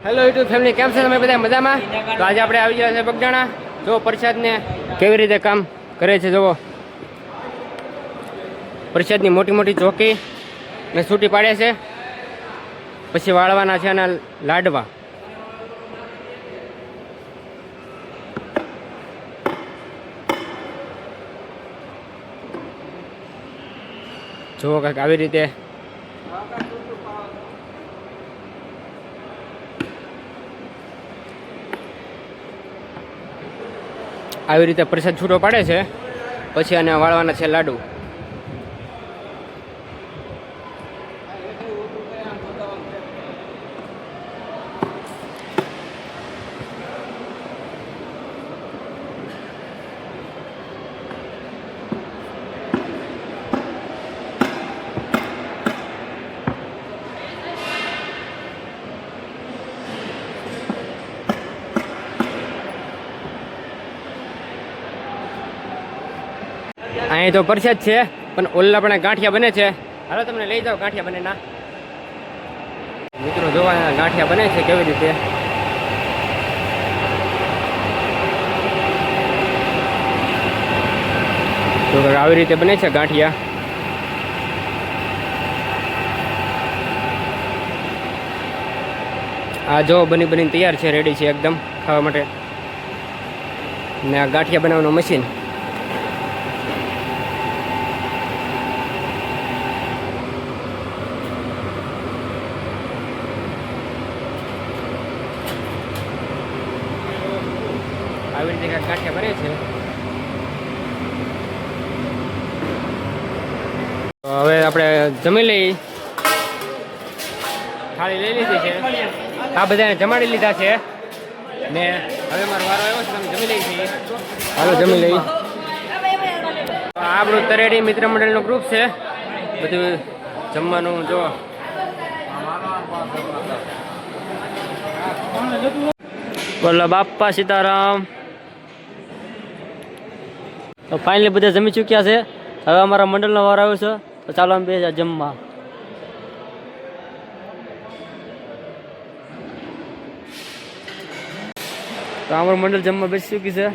Hello YouTube family કેમ છે તમે બધા મજામાં? તો આજે આપણે આવી ગયા છે બગડાણા જો પ્રસાદને કેવી રીતે કામ કરે છે, જુઓ. પ્રસાદની મોટી મોટી ચોકી ને છૂટી પાડે છે. પછી વાળવાના છે અને લાડવા. જુઓ કંઈક આવી રીતે આવી રીતે પ્રસાદ છૂટો પાડે છે. પછી આને વાળવાના છે લાડુ. અહીં તો પરસાદ છે, પણ ઓલા પણ ગાંઠિયા બને છે. હાલો તમને લઈ જાઓ ગાંઠિયા બને ના મિત્રો જોવા ગાંઠિયા બને છે કેવી રીતે? આવી રીતે બને છે ગાંઠિયા. આ જો બની બની તૈયાર છે રેડી છે એકદમ ખાવા માટે. ને આ ગાંઠિયા બનાવવાનું મશીન આવી રીતે ભરે છે. હવે આપણે જમી લઈ. થાળી લઈ લીધી છે. આ બધાને જમાડી લીધા છે. ને હવે મારો વારો આવ્યો છે, તમે જમી લઈ છીએ હાલો, જમી લઈ આપણું તરેડી મિત્ર મંડળનું ગ્રુપ છે. બધું જમવાનું જો. બોલો, બાપા સીતારામ. તો ફાઇનલી બધા જમી ચૂક્યા છે. હવે અમારા મંડળનો વાર આવ્યો છે. તો ચાલો અમે બે જમવા. તો અમારું મંડળ જમવા બેસી ચૂકી છે.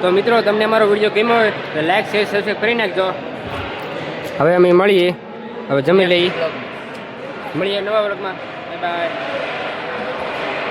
તો મિત્રો, તમને અમારો વીડિયો ગમ્યો હોય તો લાઈક શેર સબસ્ક્રાઈબ કરી નાખજો. હવે અમે મળીએ. હવે જમી લઈએ. મળીએ નવા વર્ગમાં બાય બાય